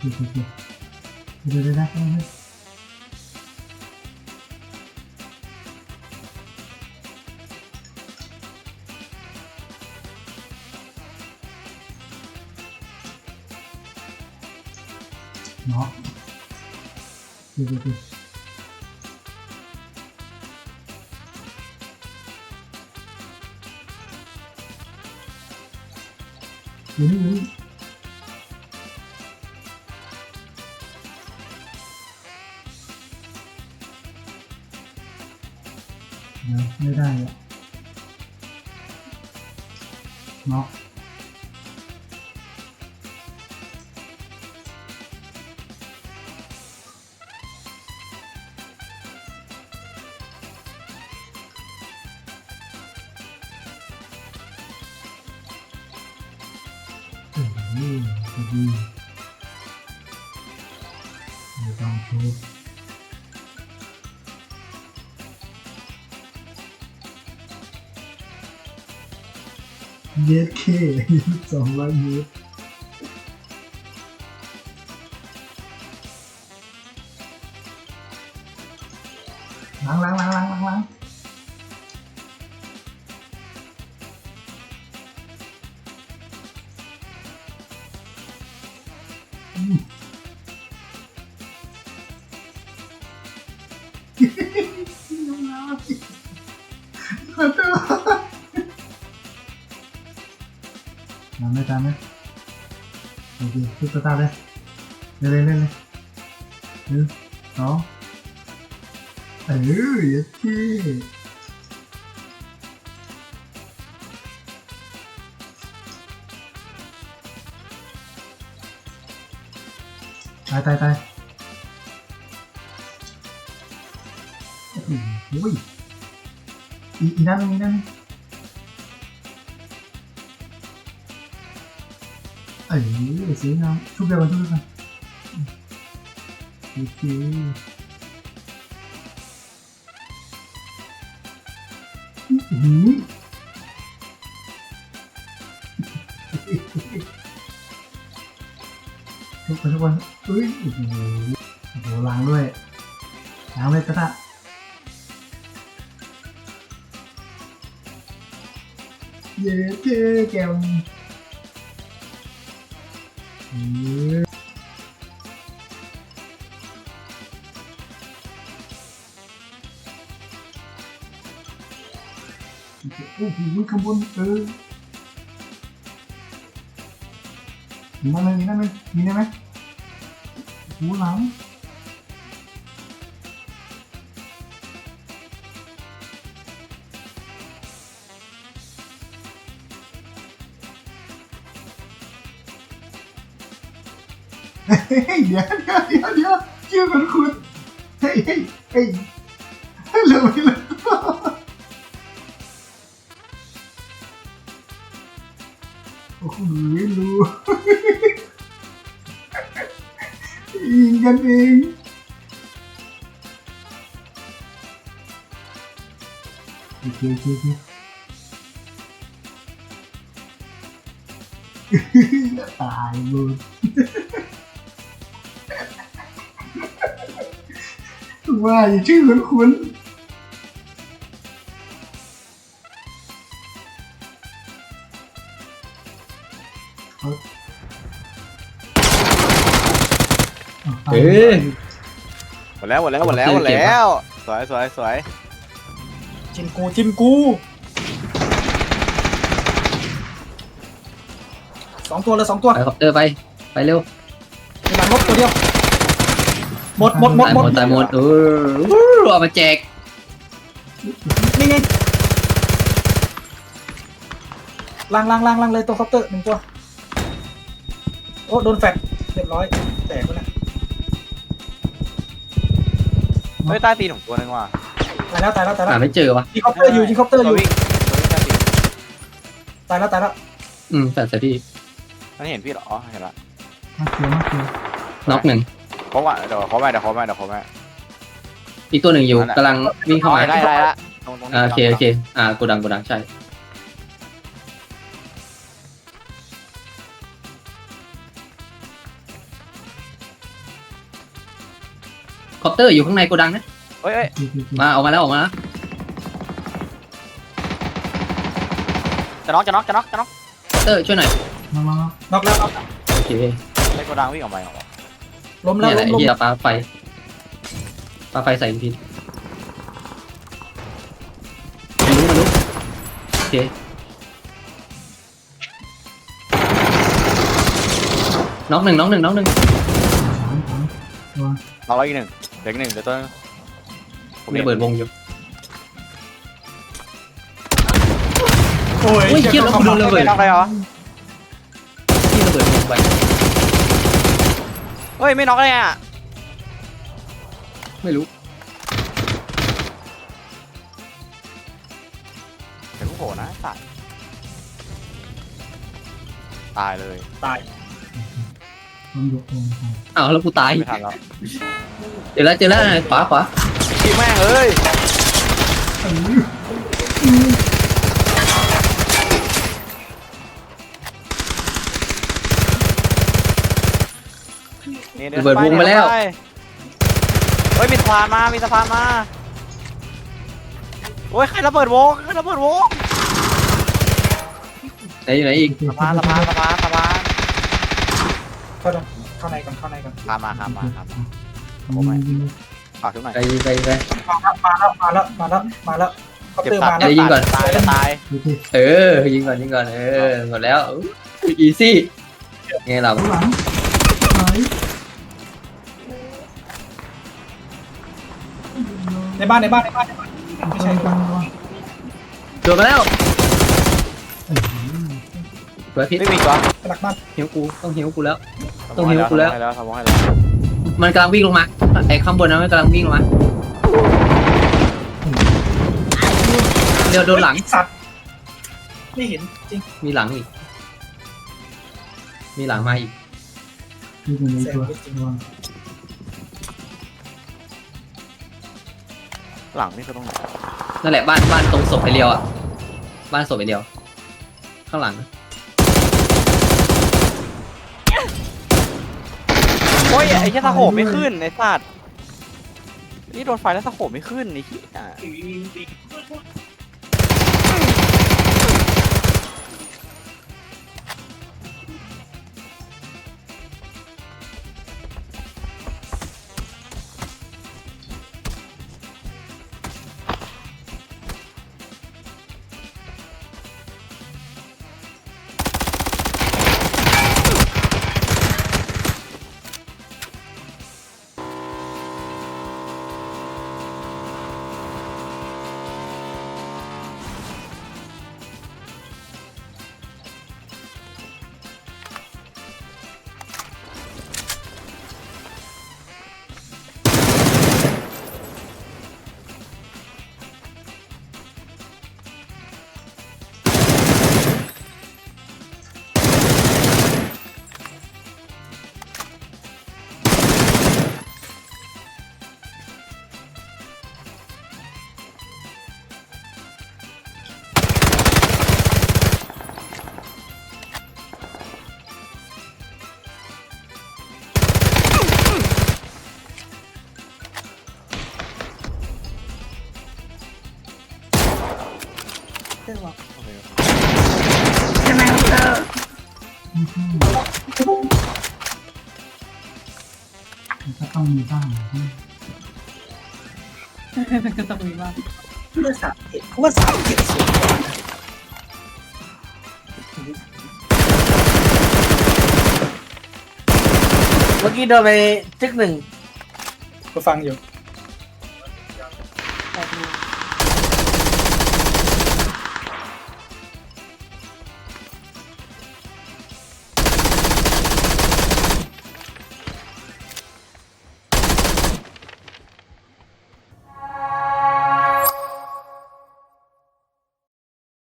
โอเคโอเคเดี๋ยว เดี๋ยวเดี๋ยวเดี๋ยวเเยสเคสองร้อยเมตรล้างล้างล้างล้างล้างล้างอืมน้ำน้ ตามไหมตามไหมโอเคทุกตาเลยเล่นเล่นเล่นเลยหนึ่งสองเออยัดที่ตายตายตายโอ้โหอีอีนั่นอีนั่น เอ้ยสวยงามชุบเดียวกันชุบเดียวโอเคอื้อหือชุบไปทุกวันเอ้ยโอ้โหล้างด้วยล้างเลยกระทะเย้เท่แกม โอ้โหข้างบนเออมีนั่นไหมมีนั่นไหมมีนั่นไหมหูหหลัง เฮ้ยเดี๋ยวเดี๋ยวเดี๋ยวเดี๋ยวชื่ ตายหมดว่าอย่าชื่อคุ้นคุ้นเอาเอาเอ้ยหมดแล้วหมดแล้วหมดแล้วหมดแล้วสวยสวยสวยจิมกูจิมกูสองตัวเลยสองตัวไปคอปเตอร์ไป ไปเร็วมีหลังรถตัวเดียวห มดหมดหมดตายหหมมดดตายหมดเอออู้เอามาแจกนี่ไงล่างล่างล่างล่างเลยตัวคอปเตอร์หนึ่งตัว โอ้โดนแฟดเรียบร้อย แตกไปแล้วเฮ้ยใต้ตีนของตัวนึงว่ะตายแล้วตายแล้วตายแล้หาวไม่เจอวะยิงคอปเตอร์อยู่ยิงคอปเตอร์อตัวยู่วิ่งตัววิ่งใต้ตีนตายแล้วตายแล้วอืมแต่แต่พี่มันเห็นพี่เหรออ๋อเห็นละมาเขียวมาเขียวน็อกหนึ่ง เขาว่าเดี๋ยวเขามาเดี๋ยวเขามาเดี๋ยวเขามาอีกตัวหนึ่งอยู่กำลังวิ่งเข้ามาได้ได้ละตรงตรงนี้อ่าโอเคโอเคอ่าโกดังโกดังใช่คอปเตอร์อยู่ข้างในโกดังนะ เฮ้ยเฮ้ยโอเคโอเคมาออกมาแล้วออกมาแล้วจะน็อกจะน็อกจะน็อกจะน็อกคอปเตอร์ช่วยหน่อยมามามาน็อกแล้วน็อกแล้วโอเค ไอ้โกดังวิ่งออกไปเหรอ ล้มแล้วเนี่ยแหละล้มไอ้ล้มเหี้ยปลาไฟปลาไฟใส่พิษมารู้มารู้โอเคน็อกหนึ่งน็อกหนึ่งน็อกหนึ่งสามสามตัวน็อกแล้วอีกหนึ่งเด็กหนึ่งเดี๋ยวตัวนึงผมมีระเบิดวงอยู่ โอ้ยโอ้ยเหี้ยแล้วกูโดนระเบิดน็อกอะไรเหรอที่ระเบิดวงไป เฮ้ยไม่น็อกเลยอะไม่รู้เดี๋ยวกูโผล่นะสัตว์ตายเลยตายต้องยกลงไปอ้าวแล้วกูตายไม่ทันแล้วเจอแล้วเจอแล้วขวาขวาพี่แม่งเอ้ยเออ นี่ระเบิดวงไปแล้วเฮ้ยมีสะพานมามีสะพานมาโอ้ยใครระเบิดวงใครระเบิดวงไหนอยู่ไหนอีกโอเคสะพานสะพานสะพานสะพานเข้าเข้าในก่อนเข้าในก่อนข้ามมาข้ามมาข้ามมายิงยิงฝากทุกหน่อยไปไปไป มาแล้วมาแล้วมาแล้วมาแล้วคอปเก็บเตอร์ตัดมาเดี๋แล้วยวยิงก่อน ตายจะตายโอเคเออยิงก่อนยิงก่อนเออหมดแล้วอีซี่ไงเราข้างหลัง ในบ้านในบ้านในบ้านในบ้านไม่ใช่ใช่จังวะโดนมาแล้วเออเปิดพิษไม่มีก่อนหลักบ้านหิวกูต้องหิวกูแล้ว ต้องหิวกูแล้วทำให้แล้วทำให้แล้วมันกำลังวิ่งลงมาไอ้ข้างบนนะมันกำลังวิ่งลงมาเดี๋ยวโดนหลังสัตว์ไม่เห็นจริงมีหลังอีก มีหลังมาอีก หลังนี่คือตรงไหนนั่นแหละบ้านบ้านตรงศพไอเรียวอะ บ้านศพไอเรียว ข้างหลัง โอ้ยไอ้เหี้ยสะโขบไม่ขึ้นไอ้สัตว์นี่โดนไฟแล้วสะโขบไม่ขึ้นไอ้เหี้ย ไม่ใช่มันก็ต้องมีบ้างนะก็ต้องมีบ้างเพื่อสามเห็นว่าสามเห็นสูงกว่านะเมื่อกี้โดนไปจึกหนึ่ง ก็ฟังอยู่